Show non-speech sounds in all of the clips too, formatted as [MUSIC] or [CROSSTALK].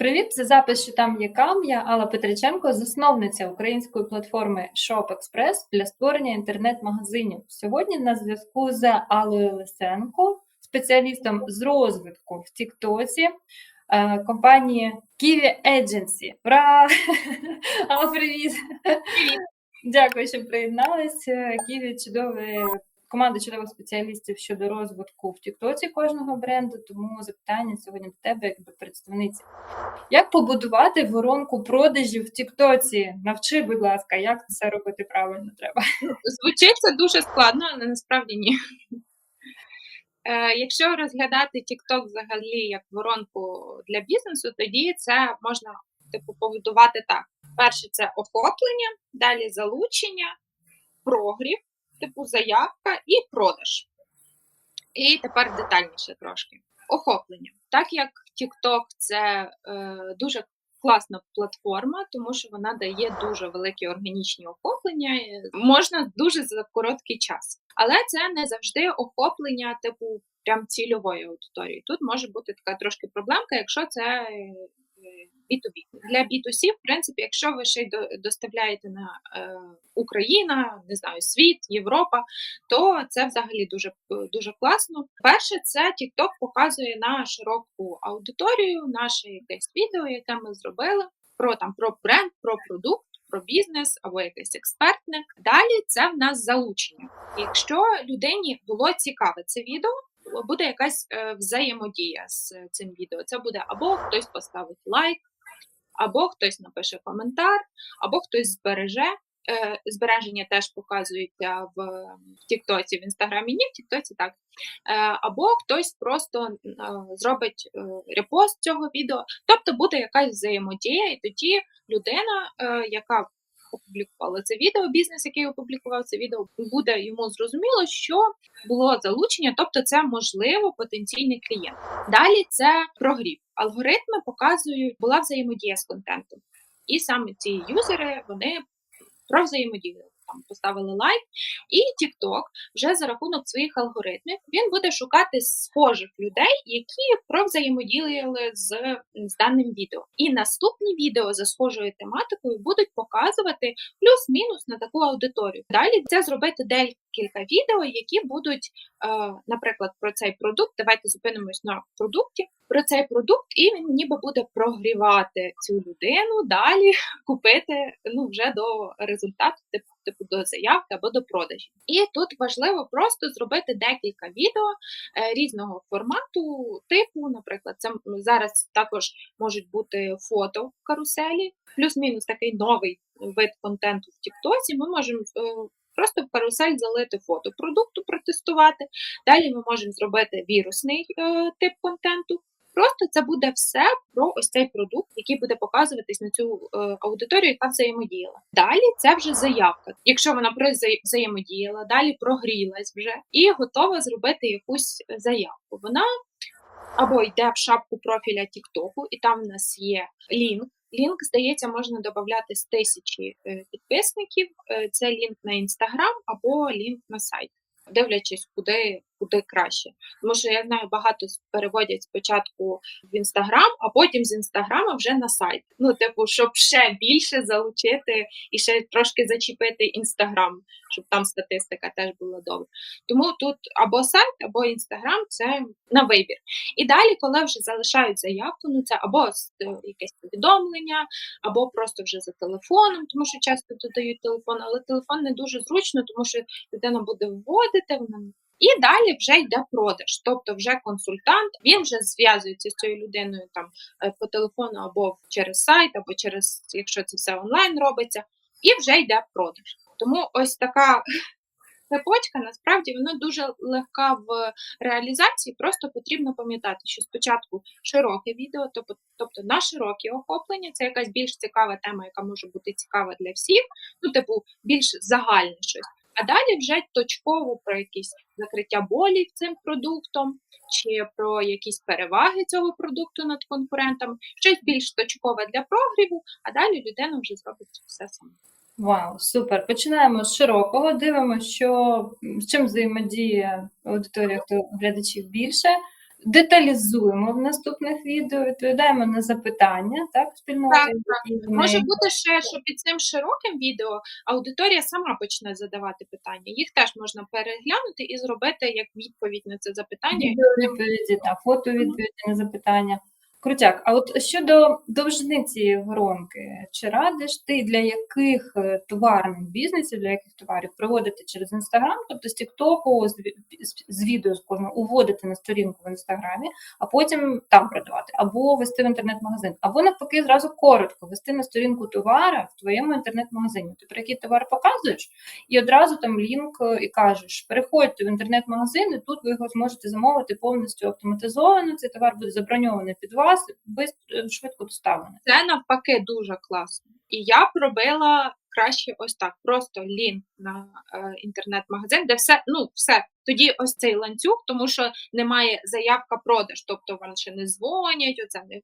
Привіт, це запис, що там є кам. Я Алла Петриченко, засновниця української платформи Shop Express для створення інтернет-магазинів. Сьогодні на зв'язку з Аллою Лисенко, спеціалістом з розвитку в Тіктоці е, компанії Kiwi Agency. Ура! [LAUGHS] Алла, привіт! Дякую, що приєдналися. Kiwi – чудовий команда чудових спеціалістів щодо розвитку в Тіктоці кожного бренду. Тому запитання сьогодні до тебе, як до представниці. Як побудувати воронку продажів в Тіктоці? Навчи, будь ласка, як це робити правильно треба. Звучить це дуже складно, але насправді ні. Е, Якщо розглядати TikTok взагалі як воронку для бізнесу, тоді це можна типу побудувати так: перше це охоплення, далі залучення, прогрів, типу заявка і продаж. І тепер детальніше трошки. Охоплення. Так як TikTok це е, дуже класна платформа, тому що вона дає дуже великі органічні охоплення, е, можна дуже за короткий час. Але це не завжди охоплення, типу, прям цільової аудиторії. Тут може бути така трошки проблемка, якщо це е, B2B. Для B2C, в принципі, якщо ви ще й до- доставляєте на е, Україна, не знаю, світ, Європа, то це взагалі дуже е, дуже класно. Перше, це TikTok показує на широку аудиторію наше якесь відео, яке ми зробили про там про бренд, про продукт. Про бізнес або якесь експертне. Далі це в нас залучення. Якщо людині було цікаве це відео, буде якась е, взаємодія з е, цим відео. Це буде або хтось поставить лайк, або хтось напише коментар, або хтось збереже. Е, Збереження теж показується в Тіктоці, в Інстаграмі, ні, в Тіктоці так. Е, Або хтось просто е, зробить репост цього відео. Тобто буде якась взаємодія, і тоді людина, яка опублікувала це відео, бізнес, який опублікував це відео, буде йому зрозуміло, що було залучення, тобто це можливо потенційний клієнт. Далі це прогрів. Алгоритми показують, була взаємодія з контентом. І саме ці юзери вони про взаємодію там поставили лайк, і TikTok вже за рахунок своїх алгоритмів він буде шукати схожих людей, які провзаємодіяли з, з даним відео. І наступні відео за схожою тематикою будуть показувати плюс-мінус на таку аудиторію. Далі це зробити декілька відео, які будуть, е, наприклад, про цей продукт. Давайте зупинимось на продукті. Про цей продукт, і він ніби буде прогрівати цю людину далі [LAUGHS] купити ну вже до результату, типу, типу до заявки або до продажі. І тут важливо просто зробити декілька відео е, різного формату, типу, наприклад, це зараз також можуть бути фото каруселі, плюс-мінус такий новий вид контенту в Тіктоці. Ми можемо е, просто в карусель залити фото продукту, протестувати. Далі ми можемо зробити вірусний е, тип контенту. Просто це буде все про ось цей продукт, який буде показуватись на цю е, аудиторію, яка взаємодіяла. Далі це вже заявка. Якщо вона про взаємодіяла, далі прогрілась вже і готова зробити якусь заявку. Вона або йде в шапку профіля Тіктоку, і там в нас є лінк. Лінк, здається, можна додати з тисячі е, підписників. Е, Це лінк на інстаграм або лінк на сайт, дивлячись, куди, куди краще. Тому що я знаю, багато переводять спочатку в інстаграм, а потім з інстаграма вже на сайт. Ну, типу, щоб ще більше залучити і ще трошки зачепити інстаграм, щоб там статистика теж була добра. Тому тут або сайт, або інстаграм це на вибір. І далі, коли вже залишають заявку, ну це або е, якесь повідомлення, або просто вже за телефоном, тому що часто додають телефон, але телефон не дуже зручно, тому що людина буде вводити, вона і далі вже йде продаж. Тобто, вже консультант він вже зв'язується з цією людиною там е, по телефону або через сайт, або через якщо це все онлайн робиться, і вже йде продаж. Тому ось така цепочка насправді вона дуже легка в реалізації. Просто потрібно пам'ятати, що спочатку широке відео, тобто, тобто на широкі охоплення, це якась більш цікава тема, яка може бути цікава для всіх, ну, типу, більш загальне щось. А далі вже точково про якісь закриття болів цим продуктом, чи про якісь переваги цього продукту над конкурентами, щось більш точкове для прогріву, а далі людина вже зробить все сама. Вау, супер. Починаємо з широкого. Дивимося, що з чим взаємодіє аудиторія, хто глядачів більше. Деталізуємо в наступних відео, відповідаємо на запитання, так, спільноти. Так, так. Може бути ще, що під цим широким відео аудиторія сама почне задавати питання. Їх теж можна переглянути і зробити як відповідь на це запитання. Відповіді та фото відповіді на запитання. Крутяк. А от щодо довжини цієї воронки, чи радиш ти для яких е, товарних бізнесів, для яких товарів проводити через інстаграм, тобто з Тіктоку, з, ві- з- з відео з кожного уводити на сторінку в інстаграмі, а потім там продавати, або вести в інтернет-магазин, або навпаки, зразу коротко вести на сторінку товара в твоєму інтернет-магазині. Ти про який товар показуєш, і одразу там лінк е, і кажеш: переходьте в інтернет-магазин, і тут ви його зможете замовити повністю автоматизовано. Цей товар буде заброньований під вас, без е, швидко доставлений. Це навпаки дуже класно. І я пробила краще ось так: просто лінк на е, інтернет-магазин, де все, ну все. Тоді ось цей ланцюг, тому що немає заявка продаж, тобто вам ще не дзвонять, оце не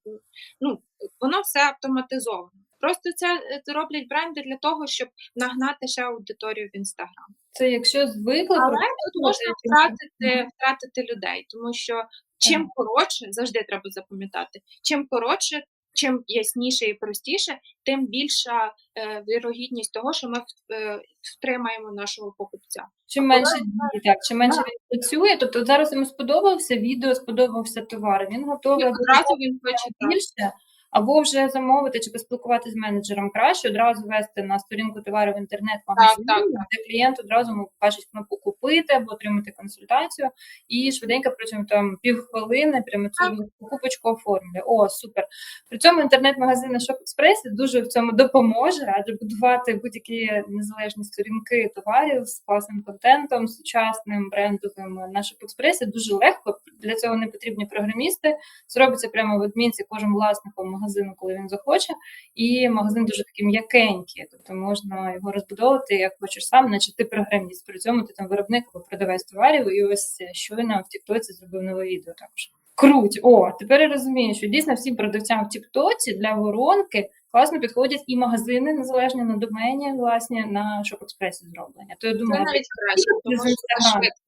ну воно все автоматизовано. Просто це е, роблять бренди для того, щоб нагнати ще аудиторію в інстаграм. Це якщо звикли Але тут можна втратити, втратити людей, тому що чим коротше, завжди треба запам'ятати, чим коротше, чим ясніше і простіше, тим більша е, вірогідність того, що ми е, втримаємо нашого покупця. чим менше так, чим менше він працює, тобто зараз йому сподобався відео, сподобався товар. Він готовий одразу він хоче так. більше, або вже замовити чи поспілкуватися з менеджером краще, одразу вести на сторінку товару в інтернет-магазин, Так, так, де клієнт одразу покаже кнопку купити або отримати консультацію, і швиденько протягом там півхвилини прямо цю покупочку оформлює. О, супер! При цьому інтернет-магазин на ShopExpress дуже в цьому допоможе, адже будувати будь-які незалежні сторінки товарів з класним контентом, сучасним брендовим на ShopExpress дуже легко. Для цього не потрібні програмісти. Це робиться прямо в адмінці кожним власником магазину, коли він захоче. І магазин дуже такий м'якенький, тобто можна його розбудовувати як хочеш сам, наче ти програміст. При цьому ти там виробник або продавець товарів, і ось е, щойно в Тіктоці зробив нове відео також. Круть! О, тепер я розумію, що дійсно всім продавцям в Тіктоці для воронки класно підходять і магазини незалежні на домені, власні на шоп-експресі зроблення. То я Це думаю, навіть краще, тому що це швидко.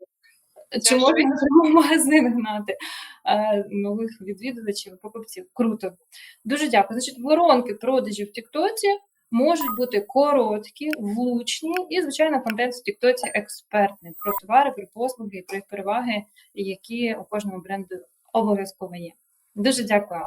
Чи можна в магазин гнати е, нових відвідувачів, покупців? Круто. Дуже дякую. Значить, воронки продажів в Тіктоці можуть бути короткі, влучні і, звичайно, контент в Тіктоці експертний про товари, про послуги, про їх переваги, які у кожному бренду обов'язково є. Дуже дякую.